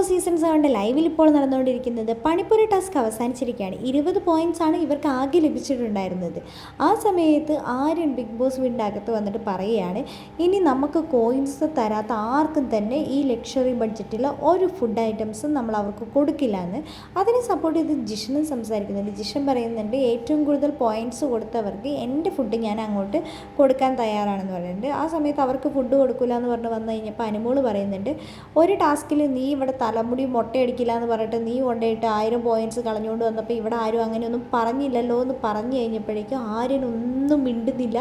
Boss season സെവന്റെ ലൈവിൽ ഇപ്പോൾ നടന്നുകൊണ്ടിരിക്കുന്നത് പണിപ്പുര ടാസ്ക് അവസാനിച്ചിരിക്കുകയാണ്. ഇരുപത് പോയിന്റ്സ് ആണ് ഇവർക്ക് ആകെ ലഭിച്ചിട്ടുണ്ടായിരുന്നത്. ആ സമയത്ത് ആര്യൻ ബിഗ് ബോസ് വീടിന്റെ അകത്ത് വന്നിട്ട് പറയുകയാണ് ഇനി നമുക്ക് കോയിൻസ് തരാത്ത ആർക്കും തന്നെ ഈ ലക്ഷറി ബഡ്ജറ്റിലെ ഒരു ഫുഡ് ഐറ്റംസും നമ്മൾ അവർക്ക് കൊടുക്കില്ല എന്ന്. അതിനെ സപ്പോർട്ട് ചെയ്ത് ജിഷനും സംസാരിക്കുന്നുണ്ട്. ജിഷൻ പറയുന്നുണ്ട് ഏറ്റവും കൂടുതൽ പോയിന്റ്സ് കൊടുത്തവർക്ക് എന്റെ ഫുഡ് ഞാൻ അങ്ങോട്ട് കൊടുക്കാൻ തയ്യാറാണെന്ന് പറയുന്നുണ്ട്. ആ സമയത്ത് അവർക്ക് ഫുഡ് കൊടുക്കില്ല എന്ന് പറഞ്ഞ് വന്നു കഴിഞ്ഞപ്പോൾ അനുമോൾ പറയുന്നുണ്ട് ഒരു ടാസ്കിൽ നീ ഇവിടെ തലമുടി മൊട്ടയടിക്കില്ല എന്ന് പറഞ്ഞിട്ട് നീ കൊണ്ടുപോയിട്ട് ആയിരം പോയിന്റ്സ് കളഞ്ഞുകൊണ്ട് വന്നപ്പോൾ ഇവിടെ ആരും അങ്ങനെയൊന്നും പറഞ്ഞില്ലല്ലോ എന്ന് പറഞ്ഞു കഴിഞ്ഞപ്പോഴേക്കും ആരും ഒന്നും മിണ്ടുന്നില്ല.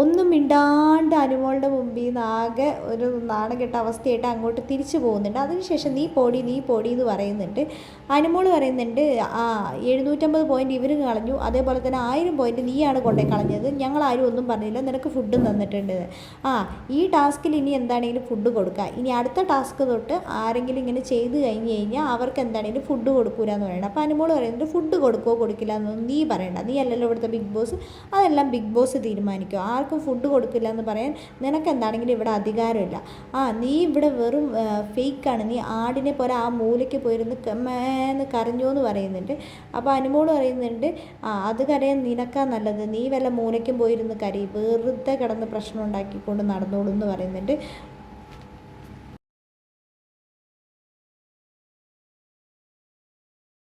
ഒന്നും മിണ്ടാണ്ട് അനുമോളുടെ മുമ്പിൽ നിന്ന് ആകെ ഒരു നാണകെട്ട അവസ്ഥയായിട്ട് അങ്ങോട്ട് തിരിച്ചു പോകുന്നുണ്ട്. അതിനുശേഷം നീ പോടി നീ പോടി എന്ന് പറയുന്നുണ്ട്. അനുമോൾ പറയുന്നുണ്ട് ആ എഴുന്നൂറ്റമ്പത് പോയിന്റ് ഇവർ കളഞ്ഞു. അതേപോലെ തന്നെ ആയിരം പോയിന്റ് നീയാണ് കൊണ്ടേ കളഞ്ഞത്. ഞങ്ങൾ ആരും ഒന്നും പറഞ്ഞില്ല. നിനക്ക് ഫുഡും തന്നിട്ടുണ്ട്. ആ ഈ ടാസ്കിൽ ഇനി എന്താണെങ്കിലും ഫുഡ് കൊടുക്കുക ഇനി അടുത്ത ടാസ്ക് തൊട്ട് ആരെങ്കിലും ഇങ്ങനെ ചെയ്ത് കഴിഞ്ഞ് കഴിഞ്ഞാൽ അവർക്ക് എന്താണെങ്കിലും ഫുഡ് കൊടുക്കൂല എന്ന് പറയണം. അപ്പോൾ അനുമോൾ പറയുന്നത് ഫുഡ് കൊടുക്കുമോ കൊടുക്കില്ല എന്നൊന്നും നീ പറയണ്ട. നീ അല്ലല്ലോ ഇവിടുത്തെ ബിഗ് ബോസ് അതെല്ലാം ബിഗ് ബോസ് തീരുമാനിക്കും. ആർക്കും ഫുഡ് കൊടുക്കില്ല എന്ന് പറയാൻ നിനക്ക് എന്താണെങ്കിലും ഇവിടെ അധികാരമില്ല. ആ നീ ഇവിടെ വെറും ഫേക്കാണ് നീ ആടിനെ പോലെ ആ മൂലയ്ക്ക് പോയിരുന്ന് മേന്ന് കരഞ്ഞു എന്ന് പറയുന്നുണ്ട്. അപ്പോൾ അനുമോൾ പറയുന്നുണ്ട് ആ അത് കരയാൻ നിനക്കാ നല്ലത്. നീ വല്ല മൂലയ്ക്കും പോയിരുന്ന് കരയും. വെറുതെ കിടന്ന് പ്രശ്നം ഉണ്ടാക്കിക്കൊണ്ട് നടന്നോളൂ എന്ന് പറയുന്നുണ്ട്.